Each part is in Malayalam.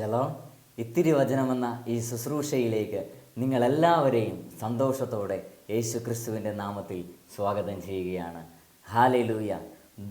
പ്രൈസലോ ഇത്തിരി വചനമെന്ന ഈ ശുശ്രൂഷയിലേക്ക് നിങ്ങളെല്ലാവരെയും സന്തോഷത്തോടെ യേശു ക്രിസ്തുവിന്റെ നാമത്തിൽ സ്വാഗതം ചെയ്യുകയാണ്. ഹാലലൂയ.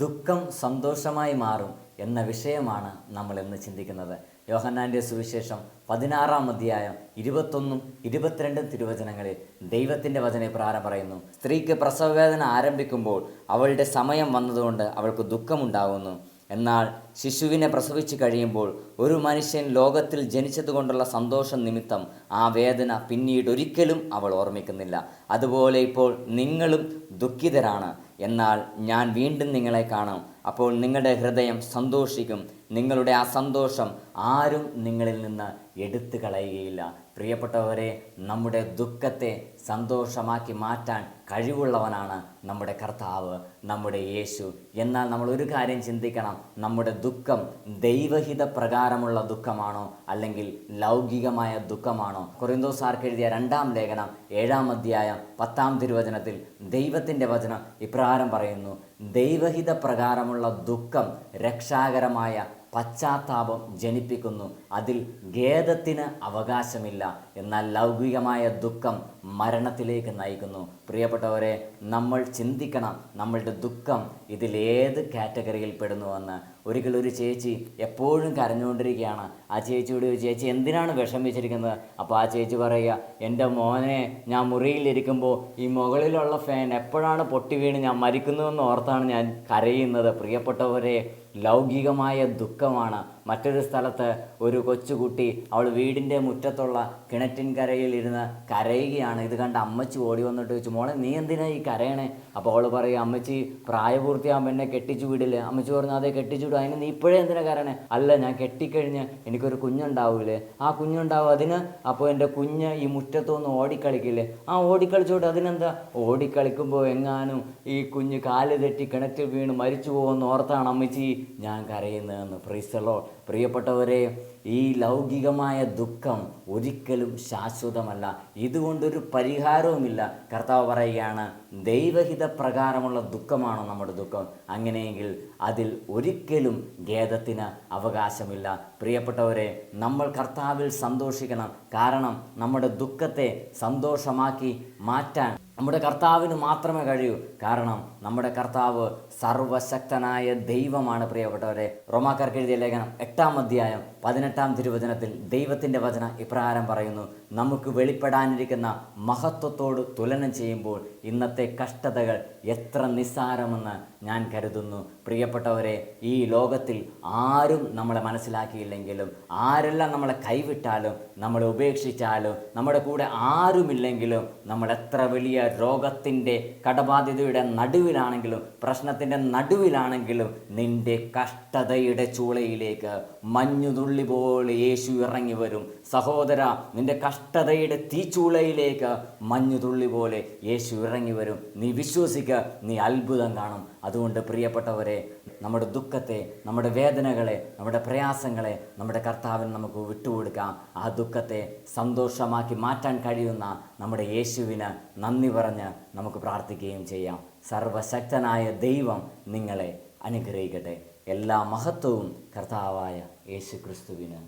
ദുഃഖം സന്തോഷമായി മാറും എന്ന വിഷയമാണ് നമ്മൾ ഇന്ന് ചിന്തിക്കുന്നത്. യോഹന്നാന്റെ സുവിശേഷം പതിനാറാം അധ്യായം ഇരുപത്തൊന്നും ഇരുപത്തിരണ്ടും തിരുവചനങ്ങളിൽ ദൈവത്തിന്റെ വചന പ്രാരം പറയുന്നു. സ്ത്രീക്ക് പ്രസവവേദന ആരംഭിക്കുമ്പോൾ അവളുടെ സമയം വന്നതുകൊണ്ട് അവൾക്ക് ദുഃഖമുണ്ടാകുന്നു എന്നാൽ ശിശുവിനെ പ്രസവിച്ചു കഴിയുമ്പോൾ ഒരു മനുഷ്യൻ ലോകത്തിൽ ജനിച്ചതുകൊണ്ടുള്ള സന്തോഷം നിമിത്തം ആ വേദന പിന്നീട് ഒരിക്കലും അവൾ ഓർമ്മിക്കുന്നില്ല. അതുപോലെ ഇപ്പോൾ നിങ്ങളും ദുഃഖിതരാണ്. എന്നാൽ ഞാൻ വീണ്ടും നിങ്ങളെ കാണും. അപ്പോൾ നിങ്ങളുടെ ഹൃദയം സന്തോഷിക്കും. നിങ്ങളുടെ ആ സന്തോഷം ആരും നിങ്ങളിൽ നിന്ന് എടുത്തു കളയുകയില്ല പ്രിയപ്പെട്ടവരെ നമ്മുടെ ദുഃഖത്തെ സന്തോഷമാക്കി മാറ്റാൻ കഴിവുള്ളവനാണ് നമ്മുടെ കർത്താവ് നമ്മുടെ യേശു. എന്നാൽ നമ്മൾ ഒരു കാര്യം ചിന്തിക്കണം നമ്മുടെ ദുഃഖം ദൈവഹിത പ്രകാരമുള്ള ദുഃഖമാണോ അല്ലെങ്കിൽ ലൗകികമായ ദുഃഖമാണോ? കൊറിന്തോസാർക്ക് എഴുതിയ രണ്ടാം ലേഖനം ഏഴാം അധ്യായം പത്താം തിരുവചനത്തിൽ ദൈവത്തിന്റെ വചനം ഇപ്രകാരം പറയുന്നു ദൈവഹിത പ്രകാരമുള്ള ദുഃഖം രക്ഷാകരമായ പശ്ചാത്താപം ജനിപ്പിക്കുന്നു. അതിൽ ഖേദത്തിന് അവകാശമില്ല. എന്നാൽ ലൗകികമായ ദുഃഖം മരണത്തിലേക്ക് നയിക്കുന്നു. പ്രിയപ്പെട്ടവരെ നമ്മൾ ചിന്തിക്കണം നമ്മളുടെ ദുഃഖം ഇതിലേത് കാറ്റഗറിയിൽ പെടുന്നുവെന്ന്. ഒരിക്കൽ ഒരു ചേച്ചി എപ്പോഴും കരഞ്ഞുകൊണ്ടിരിക്കുകയാണ്. ആ ചേച്ചിയോട് ചേച്ചി എന്തിനാണ് വിഷമിച്ചിരിക്കുന്നത്? അപ്പോൾ ആ ചേച്ചി പറയുക എന്റെ മോനെ ഞാൻ മുറിയിലിരിക്കുമ്പോൾ ഈ മുകളിലുള്ള ഫാൻ എപ്പോഴാണ് പൊട്ടി വീണ് ഞാൻ മരിക്കുന്നുവെന്ന് ഓർത്താണ് ഞാൻ കരയുന്നത്. പ്രിയപ്പെട്ടവരെ ലൗകികമായ ദുഃഖമാണ്. മറ്റൊരു സ്ഥലത്ത് ഒരു കൊച്ചുകുട്ടി അവൾ വീടിന്റെ മുറ്റത്തുള്ള കിണറ്റിൻകരയിൽ ഇരുന്ന് കരയുകയാണ്. ഇത് കണ്ട് അമ്മച്ചു ഓടി വന്നിട്ട് ചോദിച്ചു മോളെ നീ എന്തിനാ ഈ കരയണേ? അപ്പോൾ അവൾ പറയും അമ്മച്ചി പ്രായപൂർത്തിയാകുമ്പോൾ എന്നെ കെട്ടിച്ചു വിടില്ലേ? അമ്മച്ചി പറഞ്ഞു അതെ കെട്ടിച്ചു വിടും. അതിന് നീ ഇപ്പോഴേ എന്തിനാ കരയണേ? അല്ല ഞാൻ കെട്ടിക്കഴിഞ്ഞ് എനിക്കൊരു കുഞ്ഞുണ്ടാവൂലേ? ആ കുഞ്ഞുണ്ടാവും. അതിന് അപ്പോൾ എന്റെ കുഞ്ഞ് ഈ മുറ്റത്തൊന്ന് ഓടിക്കളിക്കില്ലേ? ആ ഓടിക്കളിച്ചോട്ട് അതിനെന്താ? ഓടിക്കളിക്കുമ്പോൾ എങ്ങാനും ഈ കുഞ്ഞ് കാൽ തെറ്റി കിണറ്റിൽ വീണ് മരിച്ചു പോകുമെന്ന് ഓർത്താണ് അമ്മച്ചി ഞാൻ കരയുന്നതെന്ന്. പ്രീസലോ പ്രിയപ്പെട്ടവരെ ഈ ലൗകികമായ ദുഃഖം ഒരിക്കലും ശാശ്വതമല്ല. ഇതുകൊണ്ടൊരു പരിഹാരവുമില്ല. കർത്താവ് പറയുകയാണ് ദൈവഹിത പ്രകാരമുള്ള ദുഃഖമാണോ നമ്മുടെ ദുഃഖം? അങ്ങനെയെങ്കിൽ അതിൽ ഒരിക്കലും ഖേദത്തിന് അവകാശമില്ല. പ്രിയപ്പെട്ടവരെ നമ്മൾ കർത്താവിൽ സന്തോഷിക്കണം. കാരണം നമ്മുടെ ദുഃഖത്തെ സന്തോഷമാക്കി മാറ്റാൻ നമ്മുടെ കർത്താവിന് മാത്രമേ കഴിയൂ. കാരണം നമ്മുടെ കർത്താവ് സർവശക്തനായ ദൈവമാണ്. പ്രിയപ്പെട്ടവരെ റോമാക്കാർക്ക് എഴുതിയ ലേഖനം എട്ടാം അധ്യായം പതിനെട്ടാം തിരുവചനത്തിൽ ദൈവത്തിന്റെ വചന ഇപ്രകാരം പറയുന്നു നമുക്ക് വെളിപ്പെടാനിരിക്കുന്ന മഹത്വത്തോട് തുലനം ചെയ്യുമ്പോൾ ഇന്നത്തെ കഷ്ടതകൾ എത്ര നിസ്സാരമെന്ന് ഞാൻ കരുതുന്നു. പ്രിയപ്പെട്ടവരെ ഈ ലോകത്തിൽ ആരും നമ്മളെ മനസ്സിലാക്കിയില്ലെങ്കിലും ആരെല്ലാം നമ്മളെ കൈവിട്ടാലും നമ്മളെ ഉപേക്ഷിച്ചാലും നമ്മുടെ കൂടെ ആരുമില്ലെങ്കിലും നമ്മൾ എത്ര വലിയ രോഗത്തിന്റെ കടബാധ്യതയുടെ നടുവിലാണെങ്കിലും പ്രശ്നത്തിന്റെ നടുവിലാണെങ്കിലും നിന്റെ കഷ്ടതയുടെ ചൂളയിലേക്ക് മഞ്ഞുതുള്ളി പോലെ യേശു ഇറങ്ങി വരും. സഹോദര നിന്റെ കഷ്ടതയുടെ തീച്ചൂളയിലേക്ക് മഞ്ഞുതുള്ളി പോലെ യേശു ഇറങ്ങി വരും. നീ വിശ്വസിക്കുക നീ അത്ഭുതം കാണും. അതുകൊണ്ട് പ്രിയപ്പെട്ടവരെ നമ്മുടെ ദുഃഖത്തെ നമ്മുടെ വേദനകളെ നമ്മുടെ പ്രയാസങ്ങളെ നമ്മുടെ കർത്താവിന് നമുക്ക് വിട്ടുകൊടുക്കാം. ആ ദുഃഖത്തെ സന്തോഷമാക്കി മാറ്റാൻ കഴിയുന്ന നമ്മുടെ യേശുവിന് നന്ദി പറഞ്ഞ് നമുക്ക് പ്രാർത്ഥിക്കുകയും ചെയ്യാം. സർവശക്തനായ ദൈവം നിങ്ങളെ അനുഗ്രഹിക്കട്ടെ. എല്ലാ മഹത്വവും കർത്താവായ യേശു ക്രിസ്തുവിന്